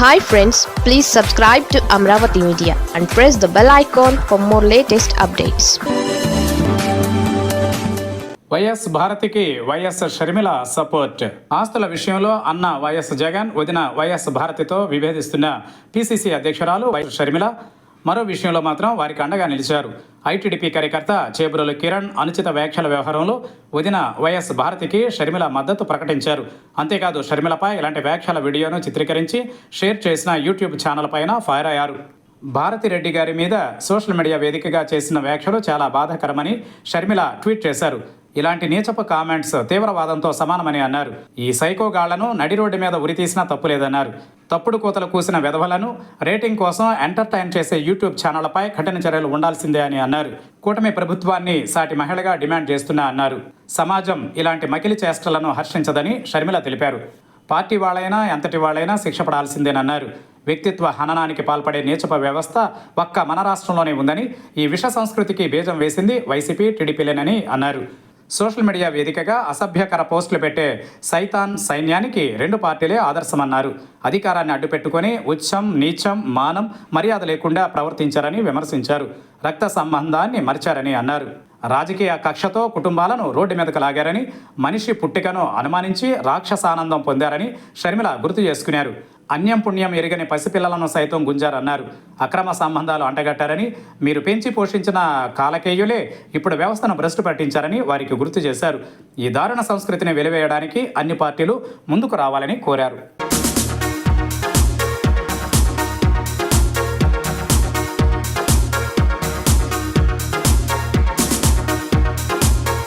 Hi friends please subscribe to Amaravati media and press the bell icon for more latest updates YS భారతికి YS Sharmila support. ఆస్తుల విషయంలో అన్న YS Jagan వదిన YS భారతితో విభేదిస్తున్న పిసిసి అధ్యక్షురాలు వైఎస్ షర్మిల. మరో విషయంలో మాత్రం వారికి అండగా నిలిచారు. ఐటీడీపీ కార్యకర్త చేబురుల కిరణ్ అనుచిత వ్యాఖ్యల వ్యవహారంలో వదిన వైఎస్ భారతికి షర్మిల మద్దతు ప్రకటించారు. అంతేకాదు షర్మిలపై ఇలాంటి వ్యాఖ్యల వీడియోను చిత్రీకరించి షేర్ చేసిన యూట్యూబ్ ఛానల్ పైన ఫైర్ అయ్యారు. భారతిరెడ్డి గారి మీద సోషల్ మీడియా వేదికగా చేసిన వ్యాఖ్యలు చాలా బాధాకరమని షర్మిల ట్వీట్ చేశారు. ఇలాంటి నీచపు కామెంట్స్ తీవ్రవాదంతో సమానమని అన్నారు. ఈ సైకోగాళ్ళను నడి రోడ్డు మీద ఉరితీసినా తప్పులేదన్నారు. తప్పుడు కూతలు కూసిన వెధవలను రేటింగ్ కోసం ఎంటర్టైన్ చేసే యూట్యూబ్ ఛానళ్ళపై కఠిన చర్యలు ఉండాల్సిందే అని అన్నారు. కూటమి ప్రభుత్వాన్ని సాటి మహిళగా డిమాండ్ చేస్తున్నా అన్నారు. సమాజం ఇలాంటి మకిలి చేష్టలను హర్షించదని షర్మిల తెలిపారు. పార్టీ వాళ్ళైనా ఎంతటి వాళ్ళైనా శిక్ష పడాల్సిందేనన్నారు. వ్యక్తిత్వ హననానికి పాల్పడే నీచప వ్యవస్థ ఒక్క మన రాష్ట్రంలోనే ఉందని ఈ విష సంస్కృతికి బీజం వేసింది వైసీపీ టీడీపీలేనని అన్నారు. సోషల్ మీడియా వేదికగా అసభ్యకర పోస్టులు పెట్టే సైతాన్ సైన్యానికి రెండు పార్టీలే ఆదర్శమన్నారు. అధికారాన్ని అడ్డుపెట్టుకొని ఉచ్చం నీచం మానం మర్యాద లేకుండా ప్రవర్తించారని విమర్శించారు. రక్త సంబంధాన్ని మరిచారని అన్నారు. రాజకీయ కక్షతో కుటుంబాలను రోడ్డు మీదకు లాగారని మనిషి పుట్టికను అనుమానించి రాక్షసానందం పొందారని షర్మిల గుర్తు చేసుకున్నారు. అన్యం పుణ్యం ఎరిగని పసిపిల్లలను సైతం గుంజారన్నారు. అక్రమ సంబంధాలు అంటగట్టారని మీరు పెంచి పోషించిన కాలకేయులే ఇప్పుడు వ్యవస్థను భ్రష్టు పట్టించారని వారికి గుర్తు చేశారు. ఈ దారుణ సంస్కృతిని వెలివేయడానికి అన్ని పార్టీలు ముందుకు రావాలని కోరారు.